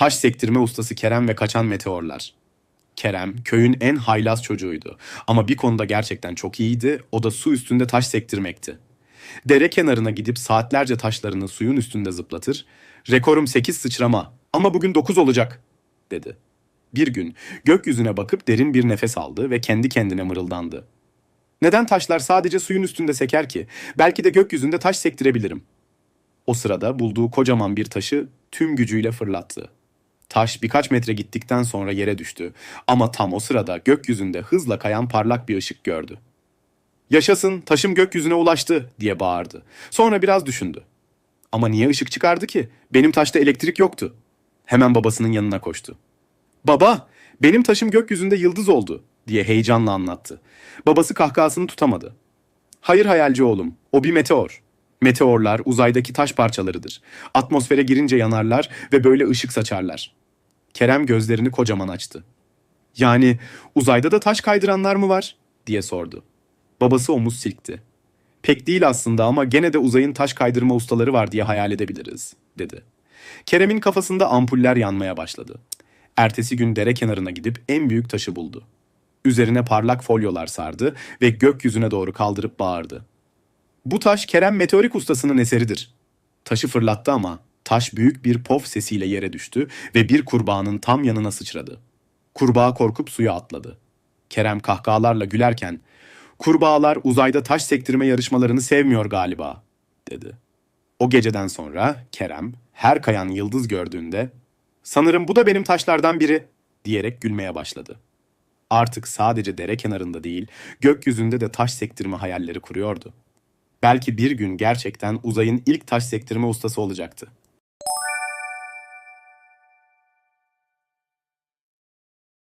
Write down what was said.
taş sektirme ustası Kerem ve kaçan meteorlar. Kerem köyün en haylaz çocuğuydu ama bir konuda gerçekten çok iyiydi, o da su üstünde taş sektirmekti. Dere kenarına gidip saatlerce taşlarını suyun üstünde zıplatır, rekorum 8 sıçrama ama bugün 9 olacak dedi. Bir gün gökyüzüne bakıp derin bir nefes aldı ve kendi kendine mırıldandı. Neden taşlar sadece suyun üstünde seker ki? Belki de gökyüzünde taş sektirebilirim. O sırada bulduğu kocaman bir taşı tüm gücüyle fırlattı. Taş birkaç metre gittikten sonra yere düştü ama tam o sırada gökyüzünde hızla kayan parlak bir ışık gördü. Yaşasın, taşım gökyüzüne ulaştı diye bağırdı. Sonra biraz düşündü. Ama niye ışık çıkardı ki? Benim taşta elektrik yoktu. Hemen babasının yanına koştu. Baba, benim taşım gökyüzünde yıldız oldu diye heyecanla anlattı. Babası kahkahasını tutamadı. Hayır hayalci oğlum, o bir meteor. Meteorlar uzaydaki taş parçalarıdır. Atmosfere girince yanarlar ve böyle ışık saçarlar. Kerem gözlerini kocaman açtı. Yani uzayda da taş kaydıranlar mı var? diye sordu. Babası omuz silkti. Pek değil aslında ama gene de uzayın taş kaydırma ustaları var diye hayal edebiliriz, dedi. Kerem'in kafasında ampuller yanmaya başladı. Ertesi gün dere kenarına gidip en büyük taşı buldu. Üzerine parlak folyolar sardı ve gökyüzüne doğru kaldırıp bağırdı. Bu taş Kerem meteorik ustasının eseridir. Taşı fırlattı ama taş büyük bir pof sesiyle yere düştü ve bir kurbağanın tam yanına sıçradı. Kurbağa korkup suya atladı. Kerem kahkahalarla gülerken, kurbağalar uzayda taş sektirme yarışmalarını sevmiyor galiba, dedi. O geceden sonra Kerem her kayan yıldız gördüğünde, sanırım bu da benim taşlardan biri, diyerek gülmeye başladı. Artık sadece dere kenarında değil, gökyüzünde de taş sektirme hayalleri kuruyordu. Belki bir gün gerçekten uzayın ilk taş sektirme ustası olacaktı.